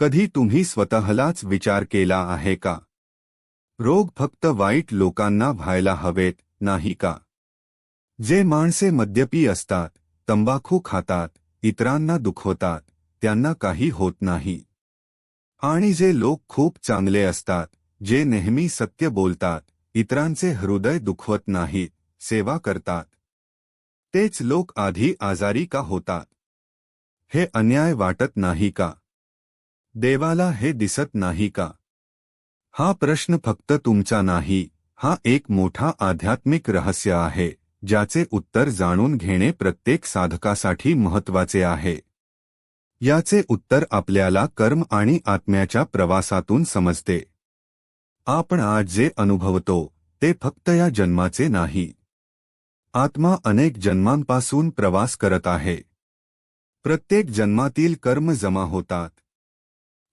कधी तुम्ही स्वतःलाच विचार केला आहे का? रोग फक्त वाईट लोकांना व्हायला हवेत नाही का? जे माणसे मद्यपी असतात तंबाखू खातात इतरांना दुखवतात त्यांना काही होत नाही. आणि जे लोक खूप चांगले असतात जे नेहमी सत्य बोलतात इतरांचे हृदय दुखवत नाहीत सेवा करतात. तेच लोक आधी आजारी का होतात? हे अन्याय वाटत नाही का? देवाला हे दिसत नाही का? हा प्रश्न फक्त तुमचा नाही हा एक मोठा आध्यात्मिक रहस्य आहे ज्याचे उत्तर जाणून घेणे प्रत्येक साधकासाठी महत्त्वाचे आहे. याचे उत्तर आपल्याला कर्म आणि आत्म्याच्या प्रवासातून समजते. आपण आज जे अनुभवतो ते फक्त या जन्माचे नाही. आत्मा अनेक जन्मांपासून प्रवास करत आहे. प्रत्येक जन्मातील कर्म जमा होतात.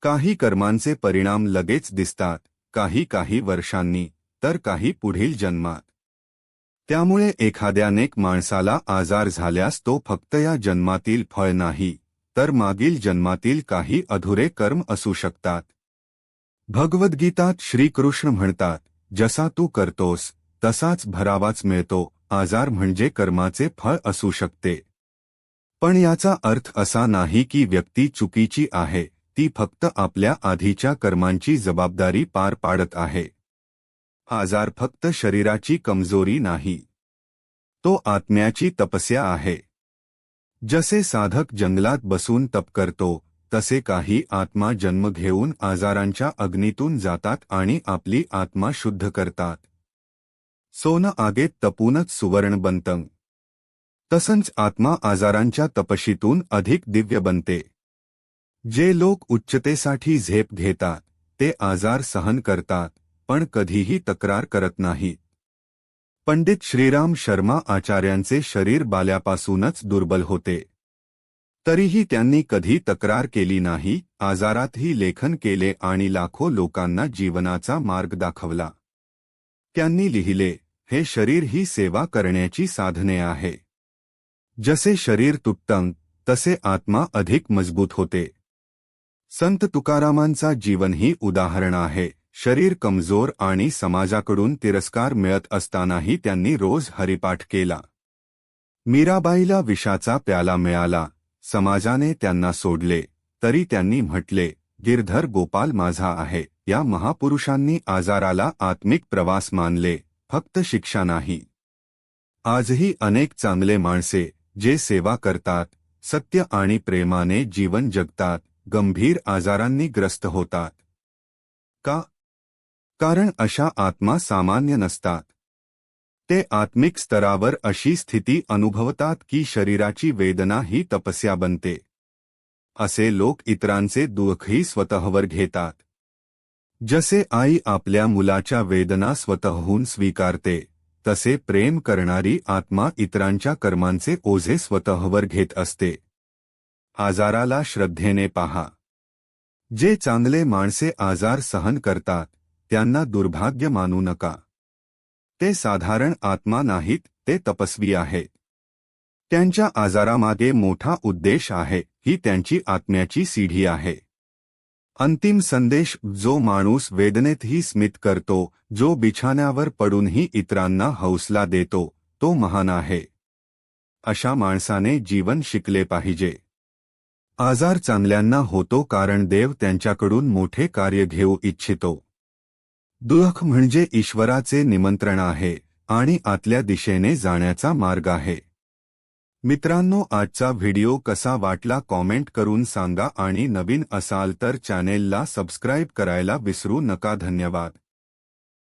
काही कर्मांचे परिणाम लगेच दिसतात काही काही वर्षांनी तर काही पुढील जन्मात. त्यामुळे एखाद्यानेक माणसाला आजार झाल्यास तो फक्त या जन्मातील फळ नाही तर मागील जन्मातील काही अधुरे कर्म असू शकतात. भगवद्गीतात श्रीकृष्ण म्हणतात जसा तू करतोस तसाच भरावाच मिळतो आजार म्हणजे कर्माचे फळ असू शकते. पण याचा अर्थ असा नाही की व्यक्ती चुकीची आहे ती फक्त आपल्या आधीच्या कर्मांची जबाबदारी पार पाडत आहे. आजार फक्त शरीराची कमजोरी नाही. तो आत्म्याची तपस्या आहे. जसे साधक जंगलात बसून तप करतो तसे काही आत्मा जन्म घेऊन आजारांच्या अग्नीतून जातात आणि आपली आत्मा शुद्ध करतात. सोनं आगेत तपूनच सुवर्ण बनतं. तसंच आत्मा आजारांच्या तपशीतून अधिक दिव्य बनते. जे लोक उच्चतेसाठी झेप घेतात, ते आजार सहन करतात, पण कधीही तक्रार करत नाहीत. पंडित श्रीराम शर्मा आचार्यांचे शरीर बाल्यापासूनच दुर्बल होते. तरीही त्यांनी कधी तक्रार केली नाही, आजारातही लेखन केले आणि लाखो लोकांना जीवनाचा मार्ग दाखवला. त्यांनी लिहिले, हे शरीर ही सेवा करण्याची साधने आहे. जसे शरीर तुटतं, तसे आत्मा अधिक मज़बूत होते. संत तुकारामांचा जीवन ही उदाहरण आहे. शरीर कमजोर आणि समाजाकडून तिरस्कार मिळत असतानाही त्यांनी रोज हरिपाठ केला. मीराबाईला विषाचा प्याला मिळाला. समाजाने त्यांना सोडले. तरी त्यांनी म्हटले गिरधर गोपाल माझा आहे. या महापुरुषांनी आजाराला आत्मिक प्रवास मानले. फक्त शिक्षा नाही. आजही अनेक चांगले माणसे जे सेवा करतात सत्य आणि प्रेमाने जीवन जगतात गंभीर आजारांनी ग्रस्त होतात. का? कारण अशा आत्मा सामान्य नसतात. ते आत्मिक स्तरावर अशी स्थिती अनुभवतात की शरीराची वेदना ही तपस्या बनते. असे लोक इतरांचे दुःखही स्वतःवर घेतात. जसे आई आपल्या मुलाच्या वेदना स्वतःहून स्वीकारते तसे प्रेम करणारी आत्मा इतरांच्या कर्मांचे ओझे स्वतःवर घेत असते. आजाराला श्रद्धेने पहा. जे चांगले माणसे आजार सहन करतात त्यांना दुर्भाग्य मानू नका. ते साधारण आत्मा नाहीत ते तपस्वी आहेत. त्यांच्या आजारामागे मोठा उद्देश आहे ही त्यांची आत्म्याची सीढी आहे. अंतिम संदेश जो माणूस वेदनेतही स्मित करतो जो बिछाण्यावर पडूनही इतरांना हौसला देतो तो महान आहे. अशा माणसाने जीवन शिकले पाहिजे. आजार चांगल्यांना होतो कारण देव त्यांच्याकडून मोठे कार्य घेऊ इच्छितो. दुःख म्हणजे ईश्वराचे निमंत्रण आहे आणि आतल्या दिशेने जाण्याचा मार्ग आहे. मित्रांनो आजचा व्हिडिओ कसा वाटला कॉमेंट करून सांगा आणि नवीन असाल तर चॅनेलला सबस्क्राईब करायला विसरू नका. धन्यवाद.